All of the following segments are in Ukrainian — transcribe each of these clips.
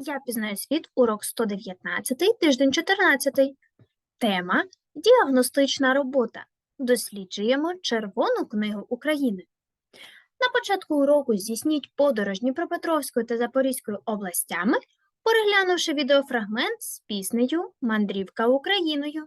Я пізнаю світ, урок 119, тиждень 14. Тема Діагностична робота. Досліджуємо Червону книгу України. На початку уроку здійсніть подорож Дніпропетровською та Запорізькою областями, переглянувши відеофрагмент з піснею Мандрівка Україною.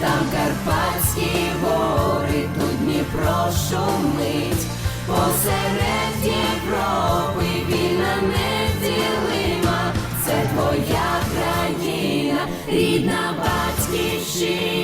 там Карпатські гори, тут Дніпро шумить, посеред Європи вільна неділима, це твоя країна, рідна батьківщина.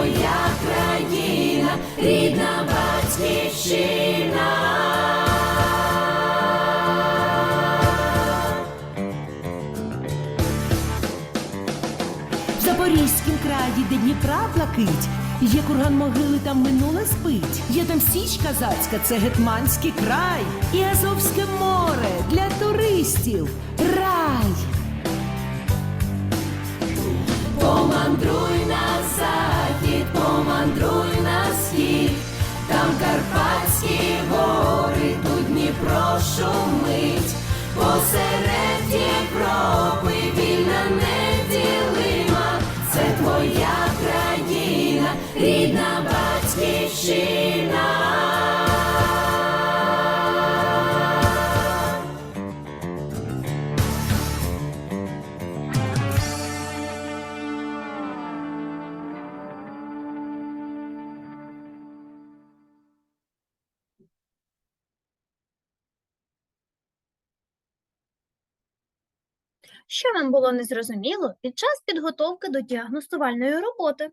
Твоя країна, рідна батьківщина. В Запорізькім краї, де Дніпра плакить, є курган могили, там минуле спить. Є там Січ Казацька, це Гетманський край, і Азовське море для туристів. Рай! Помандруй на захід, помандруй на схід, там Карпатські гори, тут Дніпро шумить, посеред Європи вільна неділима, це твоя країна, рідна батьківщина. Що вам було незрозуміло під час підготовки до діагностувальної роботи?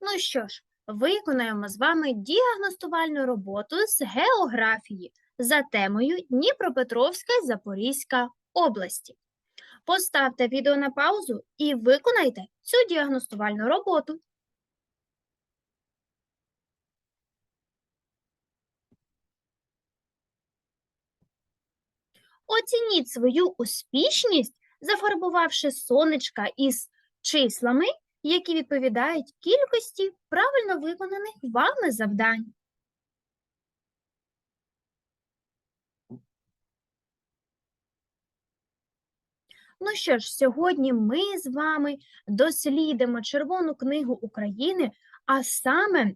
Ну що ж, виконаємо з вами діагностувальну роботу з географії за темою Дніпропетровська Запорізька області. Поставте відео на паузу і виконайте цю діагностувальну роботу. Оцініть свою успішність, зафарбувавши сонечка із числами, які відповідають кількості правильно виконаних вами завдань. Ну що ж, сьогодні ми з вами дослідимо Червону книгу України, а саме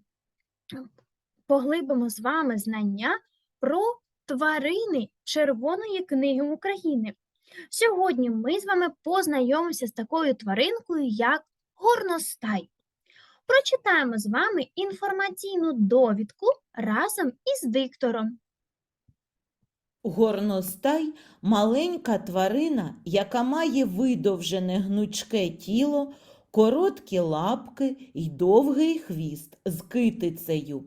поглибимо з вами знання про тварини Червоної книги України. Сьогодні ми з вами познайомимося з такою тваринкою, як горностай. Прочитаємо з вами інформаційну довідку разом із диктором. Горностай маленька тварина, яка має видовжене гнучке тіло, короткі лапки й довгий хвіст з китицею.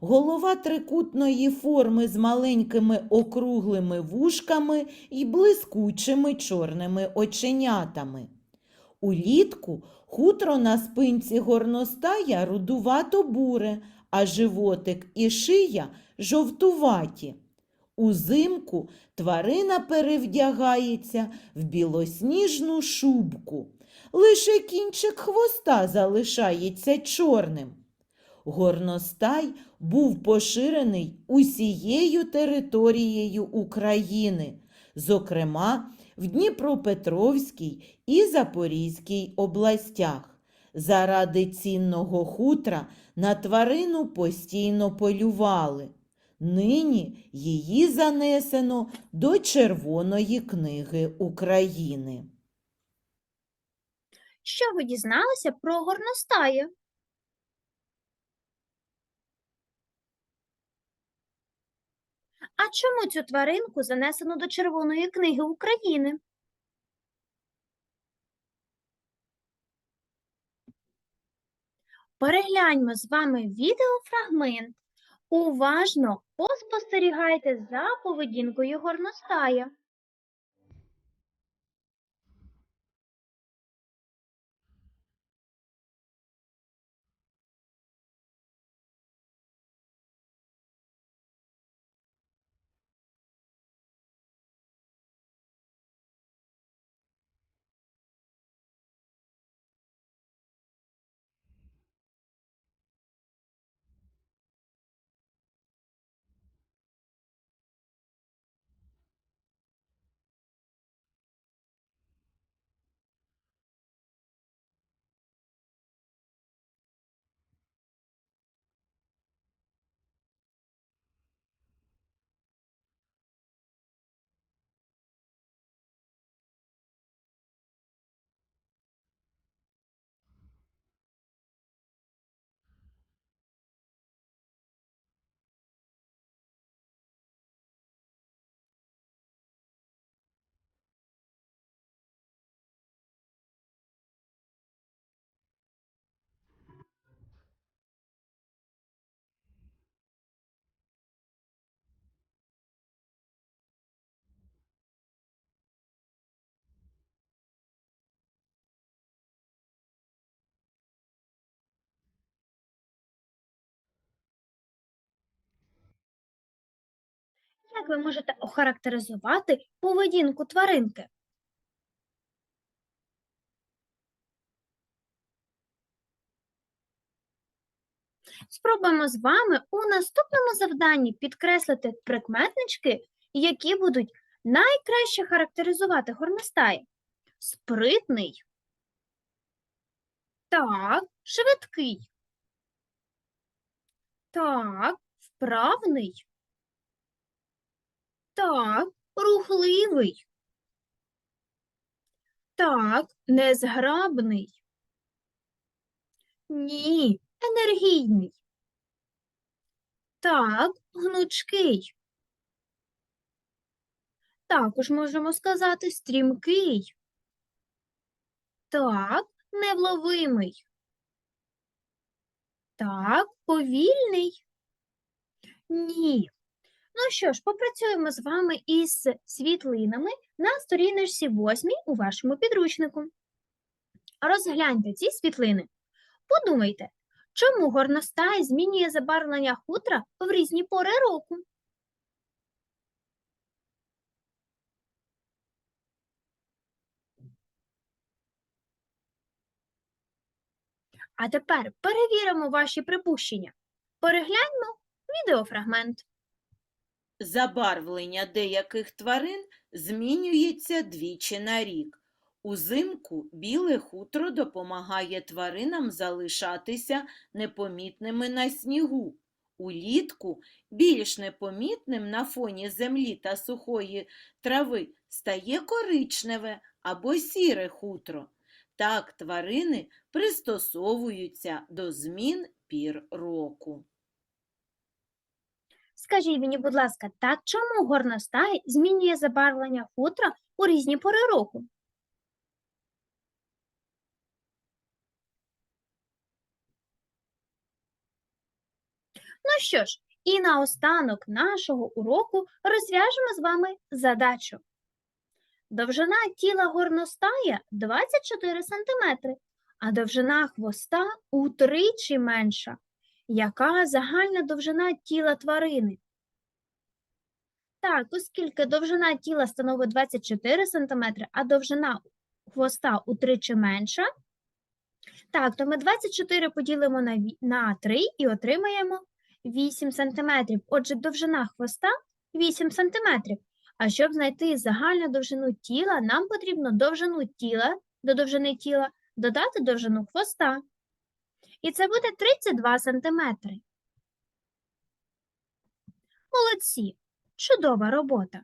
Голова трикутної форми з маленькими округлими вушками й блискучими чорними оченятами. Улітку хутро на спинці горностая рудувато-буре, а животик і шия жовтуваті. Узимку тварина перевдягається в білосніжну шубку. Лише кінчик хвоста залишається чорним. Горностай був поширений усією територією України, зокрема в Дніпропетровській і Запорізькій областях. Заради цінного хутра на тварину постійно полювали. Нині її занесено до Червоної книги України. Що ви дізналися про горностая? А чому цю тваринку занесено до Червоної книги України? Перегляньмо з вами відеофрагмент. Уважно поспостерігайте за поведінкою горностая. Як ви можете охарактеризувати поведінку тваринки? Спробуємо з вами у наступному завданні підкреслити прикметнички, які будуть найкраще характеризувати горностая. Спритний. Так, швидкий. Так, вправний. Так, рухливий. Так, незграбний. Ні, енергійний. Так, гнучкий. Також можемо сказати стрімкий. Так, невловимий. Так, повільний. Ні. Ну що ж, попрацюємо з вами із світлинами на сторіночці 8 у вашому підручнику. Розгляньте ці світлини. Подумайте, чому горностай змінює забарвлення хутра в різні пори року? А тепер перевіримо ваші припущення. Перегляньмо відеофрагмент. Забарвлення деяких тварин змінюється двічі на рік. Узимку біле хутро допомагає тваринам залишатися непомітними на снігу. Улітку більш непомітним на фоні землі та сухої трави стає коричневе або сіре хутро. Так тварини пристосовуються до змін пір року. Скажіть мені, будь ласка, так чому горностай змінює забарвлення хутра у різні пори року? Ну що ж, і наостанок нашого уроку розв'яжемо з вами задачу. Довжина тіла горностая 24 см, а довжина хвоста утричі менша. Яка загальна довжина тіла тварини? Так, оскільки довжина тіла становить 24 см, а довжина хвоста утричі менша. Так, то ми 24 поділимо на, на 3 і отримаємо 8 см. Отже, довжина хвоста 8 см. А щоб знайти загальну довжину тіла, нам потрібно довжину тіла до довжини тіла додати довжину хвоста. І це буде 32 сантиметри. Молодці! Чудова робота!